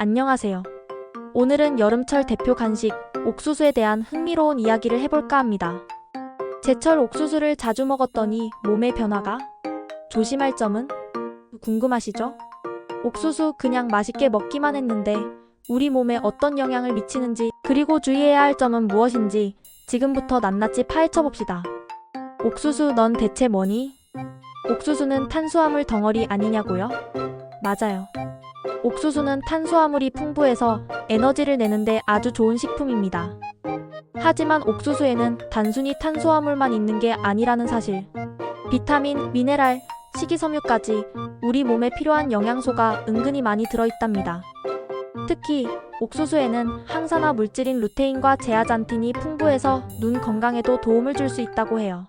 안녕하세요. 오늘은 여름철 대표 간식 옥수수에 대한 흥미로운 이야기를 해볼까 합니다. 제철 옥수수를 자주 먹었더니 몸의 변화가? 조심할 점은? 궁금하시죠? 옥수수 그냥 맛있게 먹기만 했는데 우리 몸에 어떤 영향을 미치는지 그리고 주의해야 할 점은 무엇인지 지금부터 낱낱이 파헤쳐 봅시다. 옥수수 넌 대체 뭐니? 옥수수는 탄수화물 덩어리 아니냐고요? 맞아요. 옥수수는 탄수화물이 풍부해서 에너지를 내는데 아주 좋은 식품입니다. 하지만 옥수수에는 단순히 탄수화물만 있는 게 아니라는 사실. 비타민, 미네랄, 식이섬유까지 우리 몸에 필요한 영양소가 은근히 많이 들어있답니다. 특히 옥수수에는 항산화 물질인 루테인과 제아잔틴이 풍부해서 눈 건강에도 도움을 줄 수 있다고 해요.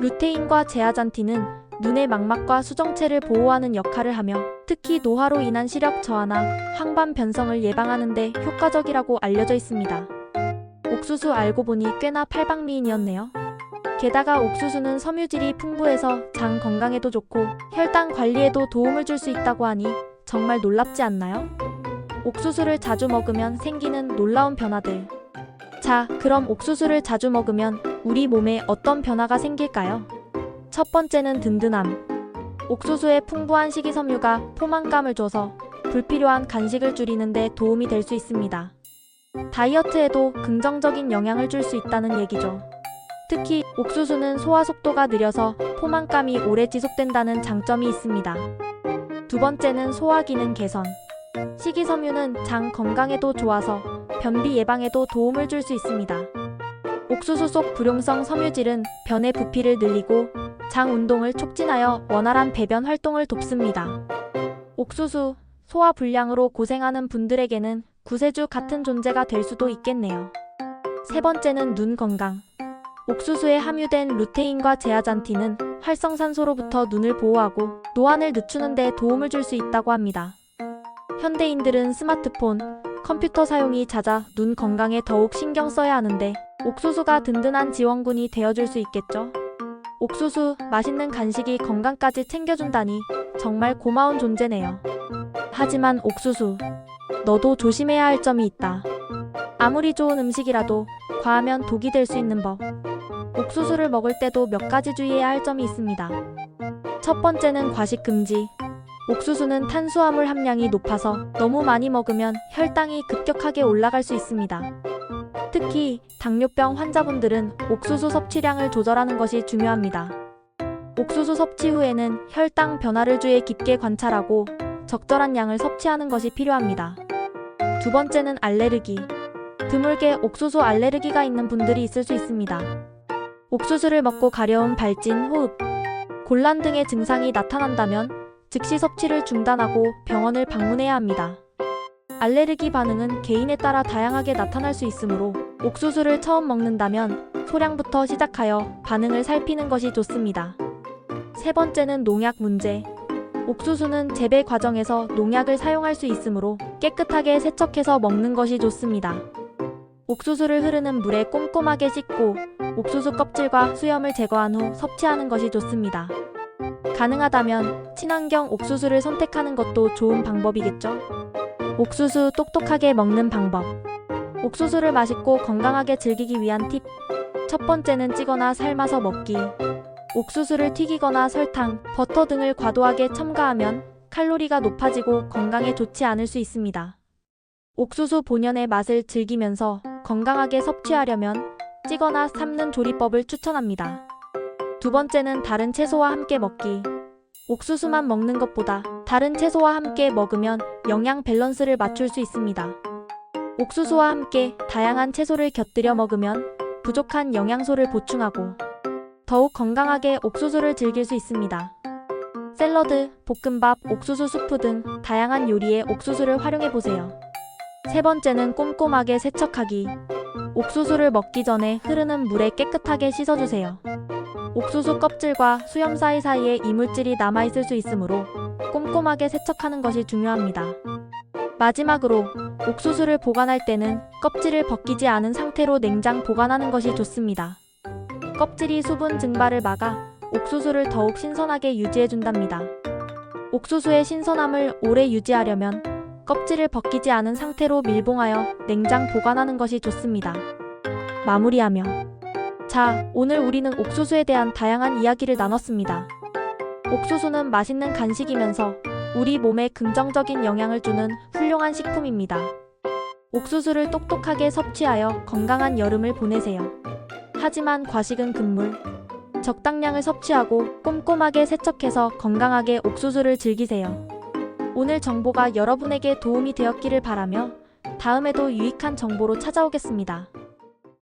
루테인과 제아잔틴은 눈의 망막과 수정체를 보호하는 역할을 하며 특히 노화로 인한 시력 저하나 황반 변성을 예방하는 데 효과적이라고 알려져 있습니다. 옥수수 알고 보니 꽤나 팔방미인이었네요. 게다가 옥수수는 섬유질이 풍부해서 장 건강에도 좋고 혈당 관리에도 도움을 줄 수 있다고 하니 정말 놀랍지 않나요? 옥수수를 자주 먹으면 생기는 놀라운 변화들. 자, 그럼 옥수수를 자주 먹으면 우리 몸에 어떤 변화가 생길까요? 첫 번째는 든든함. 옥수수의 풍부한 식이섬유가 포만감을 줘서 불필요한 간식을 줄이는 데 도움이 될 수 있습니다. 다이어트에도 긍정적인 영향을 줄 수 있다는 얘기죠. 특히 옥수수는 소화 속도가 느려서 포만감이 오래 지속된다는 장점이 있습니다. 두 번째는 소화 기능 개선. 식이섬유는 장 건강에도 좋아서 변비 예방에도 도움을 줄 수 있습니다. 옥수수 속 불용성 섬유질은 변의 부피를 늘리고 장 운동을 촉진하여 원활한 배변 활동을 돕습니다. 옥수수, 소화 불량으로 고생하는 분들에게는 구세주 같은 존재가 될 수도 있겠네요. 세 번째는 눈 건강. 옥수수에 함유된 루테인과 제아잔틴은 활성산소로부터 눈을 보호하고 노안을 늦추는 데 도움을 줄 수 있다고 합니다. 현대인들은 스마트폰, 컴퓨터 사용이 잦아 눈 건강에 더욱 신경 써야 하는데 옥수수가 든든한 지원군이 되어줄 수 있겠죠? 옥수수, 맛있는 간식이 건강까지 챙겨준다니 정말 고마운 존재네요. 하지만 옥수수, 너도 조심해야 할 점이 있다. 아무리 좋은 음식이라도 과하면 독이 될 수 있는 법. 옥수수를 먹을 때도 몇 가지 주의해야 할 점이 있습니다. 첫 번째는 과식 금지. 옥수수는 탄수화물 함량이 높아서 너무 많이 먹으면 혈당이 급격하게 올라갈 수 있습니다. 특히 당뇨병 환자분들은 옥수수 섭취량을 조절하는 것이 중요합니다. 옥수수 섭취 후에는 혈당 변화를 주의 깊게 관찰하고 적절한 양을 섭취하는 것이 필요합니다. 두 번째는 알레르기. 드물게 옥수수 알레르기가 있는 분들이 있을 수 있습니다. 옥수수를 먹고 가려운 발진, 호흡, 곤란 등의 증상이 나타난다면 즉시 섭취를 중단하고 병원을 방문해야 합니다. 알레르기 반응은 개인에 따라 다양하게 나타날 수 있으므로 옥수수를 처음 먹는다면 소량부터 시작하여 반응을 살피는 것이 좋습니다. 세 번째는 농약 문제. 옥수수는 재배 과정에서 농약을 사용할 수 있으므로 깨끗하게 세척해서 먹는 것이 좋습니다. 옥수수를 흐르는 물에 꼼꼼하게 씻고 옥수수 껍질과 수염을 제거한 후 섭취하는 것이 좋습니다. 가능하다면 친환경 옥수수를 선택하는 것도 좋은 방법이겠죠? 옥수수 똑똑하게 먹는 방법. 옥수수를 맛있고 건강하게 즐기기 위한 팁. 첫 번째는 찌거나 삶아서 먹기. 옥수수를 튀기거나 설탕, 버터 등을 과도하게 첨가하면 칼로리가 높아지고 건강에 좋지 않을 수 있습니다. 옥수수 본연의 맛을 즐기면서 건강하게 섭취하려면 찌거나 삶는 조리법을 추천합니다. 두 번째는 다른 채소와 함께 먹기. 옥수수만 먹는 것보다 다른 채소와 함께 먹으면 영양 밸런스를 맞출 수 있습니다. 옥수수와 함께 다양한 채소를 곁들여 먹으면 부족한 영양소를 보충하고 더욱 건강하게 옥수수를 즐길 수 있습니다. 샐러드, 볶음밥, 옥수수 수프 등 다양한 요리에 옥수수를 활용해 보세요. 세 번째는 꼼꼼하게 세척하기. 옥수수를 먹기 전에 흐르는 물에 깨끗하게 씻어주세요. 옥수수 껍질과 수염 사이사이에 이물질이 남아있을 수 있으므로 꼼꼼하게 세척하는 것이 중요합니다. 마지막으로 옥수수를 보관할 때는 껍질을 벗기지 않은 상태로 냉장 보관하는 것이 좋습니다. 껍질이 수분 증발을 막아 옥수수를 더욱 신선하게 유지해준답니다. 옥수수의 신선함을 오래 유지하려면 껍질을 벗기지 않은 상태로 밀봉하여 냉장 보관하는 것이 좋습니다. 마무리하며 자, 오늘 우리는 옥수수에 대한 다양한 이야기를 나눴습니다. 옥수수는 맛있는 간식이면서 우리 몸에 긍정적인 영향을 주는 훌륭한 식품입니다. 옥수수를 똑똑하게 섭취하여 건강한 여름을 보내세요. 하지만 과식은 금물. 적당량을 섭취하고 꼼꼼하게 세척해서 건강하게 옥수수를 즐기세요. 오늘 정보가 여러분에게 도움이 되었기를 바라며 다음에도 유익한 정보로 찾아오겠습니다.